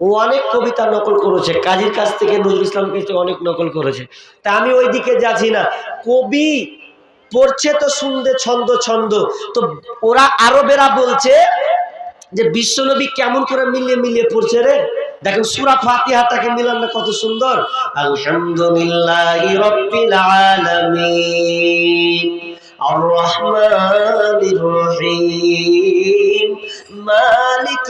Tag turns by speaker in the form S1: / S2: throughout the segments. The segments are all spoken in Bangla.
S1: ও অনেক কবিতা নকল করেছে। কাজীর কাছ থেকে নজরুল ইসলাম কাছে অনেক নকল করেছে। তা আমি ওই দিকে যাচ্ছি না। কবি পড়ছে তো শুনতে ছন্দ ছন্দ। তো ওরা আরবেরা বলছে যে বিশ্বনবী কেমন করে মিলিয়ে মিলিয়ে পড়ছে রে? দেখেন সুরা ফাতিহাটাকে মিলান না কত সুন্দর। আলহামদুলিল্লাহি রাব্বিল আলামিন। আর রহমানির রহিম।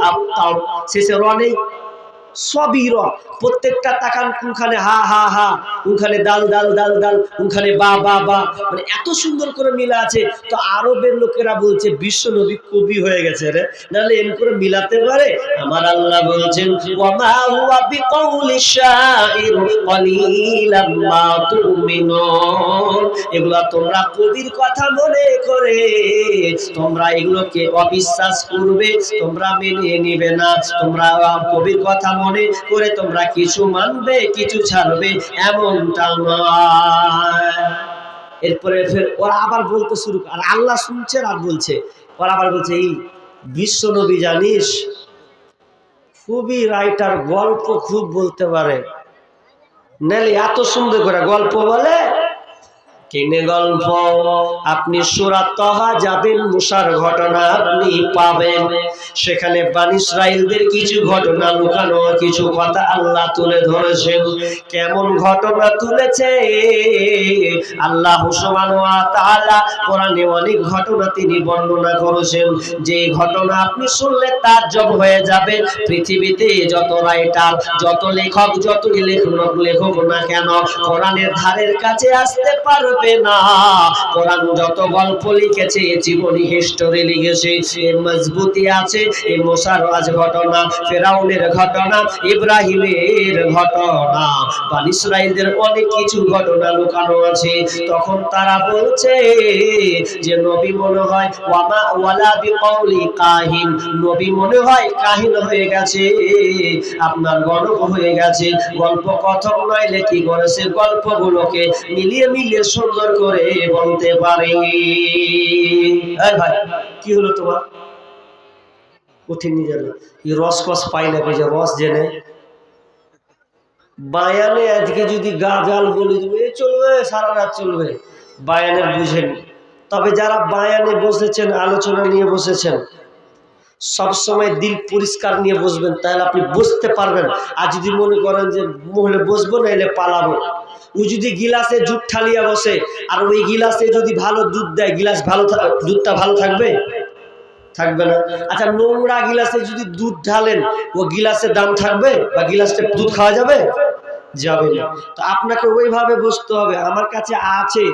S1: আবতার শেষে রনে সবই র। প্রত্যেকটা তাকান কোনখানে হা হা হা, কোনখানে দাল দাল দাল দাল বা বা বা। মানে এত সুন্দর করে মিলা আছে। তো আরবের লোকেরা বলছে, বিশ্ব নবী কবি হয়ে গেছে রে। নাহলে এম করে মিলাতে পারে? আমার আল্লাহ বলছেন এগুলা তোমরা কবির কথা মনে করে। তোমরা এগুলোকে অবিশ্বাস করবে, তোমরা মেনে নিবে না। তোমরা কবির কথা মনে করে তোমরা কিছু মানবে, কিছু ছাড়বে, এমনটা নয়। এরপরে ফের ওরা আবার বলতে শুরু আর আল্লাহ শুনছে আর বলছে। ওরা আবার বলছে, এই বিশ্ব নবী জানিস, খুবই রাইটার গল্প খুব বলতে পারে। নাহলে এত সুন্দর করে গল্প বলে কিনে গল্প। আপনি সুরাত তহা যাবেন মুসার ঘটনা আপনি পাবেন। সেখানে বানি ইসরাইলদের কিছু ঘটনা লুকানো, কিছু কথা আল্লাহ তুলে ধরেছেন। কেমন ঘটনা তুলেছে? আল্লাহ কোরআনে অনেক ঘটনা তিনি বর্ণনা করেছেন। যে ঘটনা আপনি শুনলে তাজ্জব হয়ে যাবে। পৃথিবীতে যত রাইটার, যত লেখক যত লেখক লেখক না কেন, কোরআনের ধারের কাছে আসতে পারবে না। কোরআন যত গল্প লিখেছে, জীবনী হিস্টোরি লিখেছে, এ মজবুতি আছে, এ মোসার রাজ ঘটনা, ফেরাউনের ঘটনা, ইব্রাহিমের ঘটনা বা ইসরায়েলদের অনেক কিছু ঘটনা লুকানো আছে। তখন তারা বলছে যে নবী মনে হয়, ওয়ামা ওয়ালা বিকাউলি কাহিন। নবী মনে হয়, কাহিন হয়ে গেছে, আপনার গল্প হয়ে গেছে। গল্প কথক নইলে কি করেছে গল্পগুলোকে মিলিয়ে মিলিয়ে সুন্দর করে বলতে পারে। ভাই, কি হলো তোমার? কঠিন নিজের এই রস কস পাই যে রস জেনে বায়ানে আজকে যদি গাজাল বলে দেবে, এ চলবে, সারা রাত চলবে। বায়ানের বুঝেন। তবে যারা বায়ানে বসেছেন, আলোচনা নিয়ে বসেছেন, সবসময় দিল পরিষ্কার নিয়ে বসবেন, তাহলে আপনি বসতে পারবেন। আর যদি মনে করেন যে, মহলে বসবো না এলে পালাবো। ও যদি গিলাসে জুট ঠালিয়া বসে, আর ওই গিলাসে যদি ভালো দুধ দেয়, গিলাস ভালো দুধটা ভালো থাকবে? থাকবে না। আচ্ছা নোংরা গিলাসে যদি দুধ ঢালেন, ও গিলাসের দাম থাকবে বা গিলাসটা দুধ খাওয়া যাবে? যাবে না। তো আপনাকে ওইভাবে বসতে হবে। আমার কাছে আছে।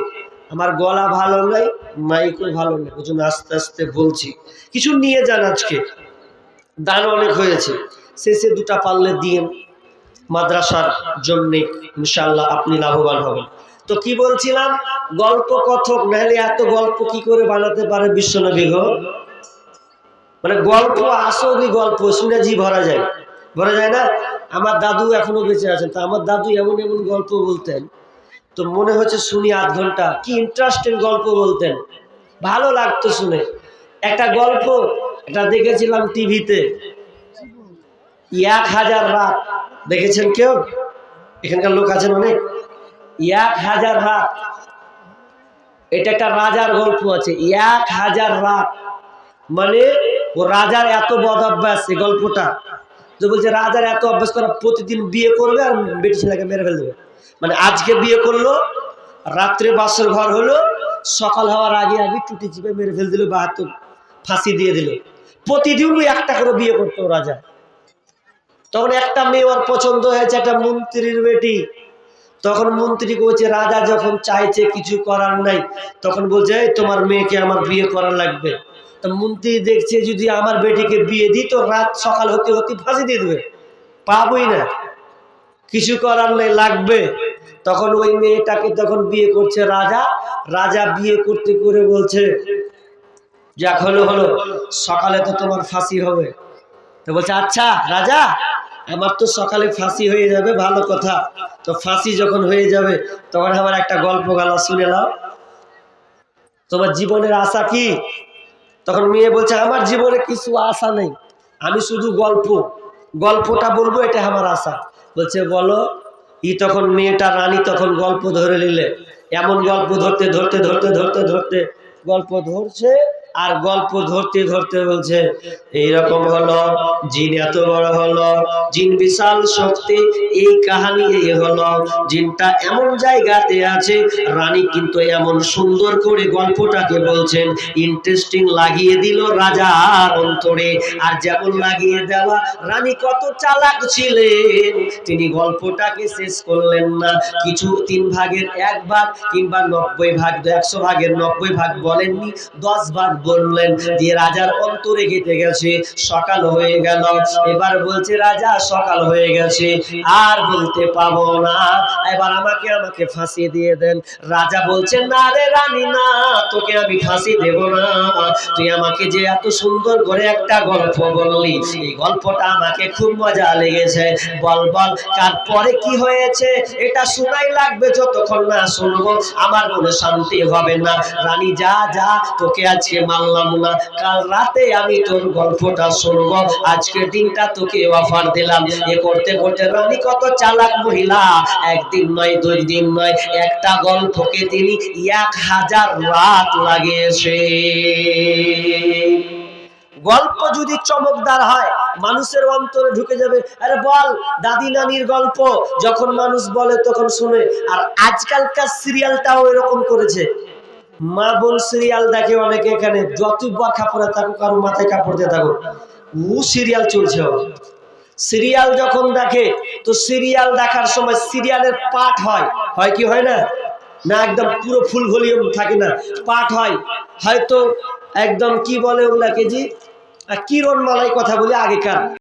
S1: আমার গলা ভালো নাই, মাইকও ভালো নেই। ওই জন্য আস্তে আস্তে বলছি। কিছু নিয়ে যান আজকে। দান অনেক হয়েছে। শেষে দুটা পারলে দিয়ে মাদ্রাসার জন্যে ইনশাল্লাহ আপনি লাভবান হবেন। তো কি বলছিলাম? গল্প কথক, নাহলে এত গল্প কি করে বানাতে পারে বিশ্বনবী গো? মানে গল্প, আসলি গল্প শুনে জি ভরা যায়। ভরা যায় না? আমার দাদু এখনও বেঁচে আছেন। তো আমার দাদু এমন এমন গল্প বলতেন। তো মনে হচ্ছে শুনি আধ ঘণ্টা। কি ইন্টারেস্টিং গল্প বলতেন। ভালো লাগতো শুনে। একটা গল্প এটা দেখেছিলাম টিভিতে। এক হাজার রাত। দেখেছেন কেউ? এখানকার লোক আছেন অনেক। এক হাজার রাত। এটা একটা রাজার গল্প আছে। এক হাজার রাত। মানে ও রাজার এত বদ অভ্যাস এই গল্পটা। যে বলছে, রাজার এত অভ্যাস করা প্রতিদিন বিয়ে করবে আর বেটি ছেলেকে মেরে ফেলে দেবে মানে আজকে বিয়ে করল, রাত্রে বাসর ঘর হলো, সকাল হওয়ার আগে আগে টুটি চিপে মেরে ফেলে দিল বা হাত ফাঁসি দিয়ে দিল। প্রতিদিন একটা করে বিয়ে করতো রাজা। তখন একটা মেয়ে ওর পছন্দ হয়েছে, একটা মন্ত্রীর বেটি। তখন মন্ত্রী বলছে, রাজা যখন চাইছে কিছু করার নাই, তখন বলছে তোমার মেয়েকে আমার বিয়ে করা লাগবে। তো মন্ত্রী দেখছে, যদি আমার বেটিকে বিয়ে দিই, তো রাত সকাল হতে হতে ফাঁসি দিয়ে দেবে। পাবই না। কিছু করার নেই, লাগবে। তখন ওই মেয়েটাকে তখন বিয়ে করছে রাজা। রাজা বিয়ে করতে করে বলছে যাক হলো হলো, সকালে তো তোমার ফাঁসি হবে। তো বলছে আচ্ছা রাজা আমার তো সকালে ফাঁসি হয়ে যাবে, ভালো কথা। তো ফাঁসি যখন হয়ে যাবে, তখন আমার একটা গল্প গালা শুনে নাও। তোমার জীবনের আশা কি? তখন মেয়ে বলছে, আমার জীবনে কিছু আশা নেই। আমি শুধু গল্প। গল্পটা বলব এটা আমার আশা। বলছে, বলো। ই তখন মেয়েটা, রানী তখন গল্প ধরে নিলে। এমন গল্প ধরতে ধরতে ধরতে ধরতে ধরতে গল্প ধরছে। আর গল্প ধরতে ধরতে বলছে, এইরকম হলো, জিন এত বড় হলো, জিন বিশাল শক্তি, এই কাহানি এই হলো, জিনটা এমন জায়গাতে আছে, রানী কিন্তু এমন সুন্দর করে গল্পটাকে বলছেন, ইন্টারেস্টিং লাগিয়ে দিল রাজার অন্তরে, আর যেমন লাগিয়ে দেওয়া, রানী কত চালাক ছিলেন, তিনি গল্পটাকে শেষ করলেন না, কিছু তিন ভাগের এক ভাগ কিংবা নব্বই ভাগ, একশো ভাগের নব্বই ভাগ বলেননি, দশ ভাগ বললেন দিয়ে রাজার অন্তরে কেটে গেছে, সকাল হয়ে গেল। এবার বলছে, রাজা, সকাল হয়ে গেছে, আর বলতে পাবো না। এবার আমাকে আমাকে ফাঁসি দিয়ে দেন। রাজা বলছে, না রে রানী, না, তোকে আমি ফাঁসি দেব না। তুই আমাকে যে এত সুন্দর করে একটা গল্প বললি, এই গল্পটা আমাকে খুব মজা লেগেছে। বল বল তারপরে কি হয়েছে, এটা শোনাই লাগবে, যতক্ষণ না শুনব, আমার মনে শান্তি হবে না। রানী, যা যা, তোকে আজকে মানলাম না, কাল রাতে আমি তোর গল্পটা শুনব। আজকের দিনটা তোকে অফার দিলাম। এ করতে করতে রানী কত চালাক মহিলা। একদিন নয়, দুই দিন নয়, একটা গল্পকে তিনি এক হাজার রাত লাগিয়েছে। গল্প যদি চমকদার হয়, মানুষের অন্তরে ঢুকে যাবে। আরে বল, দাদি নানির গল্প। যখন মানুষ বলে, তখন শুনে। আর আজকালকার সিরিয়ালটাও এরকম করেছে। মা বোন সিরিয়াল দেখে অনেকে এখানে যতই বর কাপড়ে থাকুক কারও মাথায় কাপড় দিয়ে থাকুক ও সিরিয়াল চলছে সিরিয়াল যখন দেখে, তো সিরিয়াল দেখার সময় সিরিয়ালের পাঠ হয়। হয় কি হয় না? না একদম পুরো ফুল ভলিউম থাকে না। পাঠ হয়। হয়তো একদম কি বলে ওগুলাকে জি? কিরণ মালাই কথা বলি আগেকার।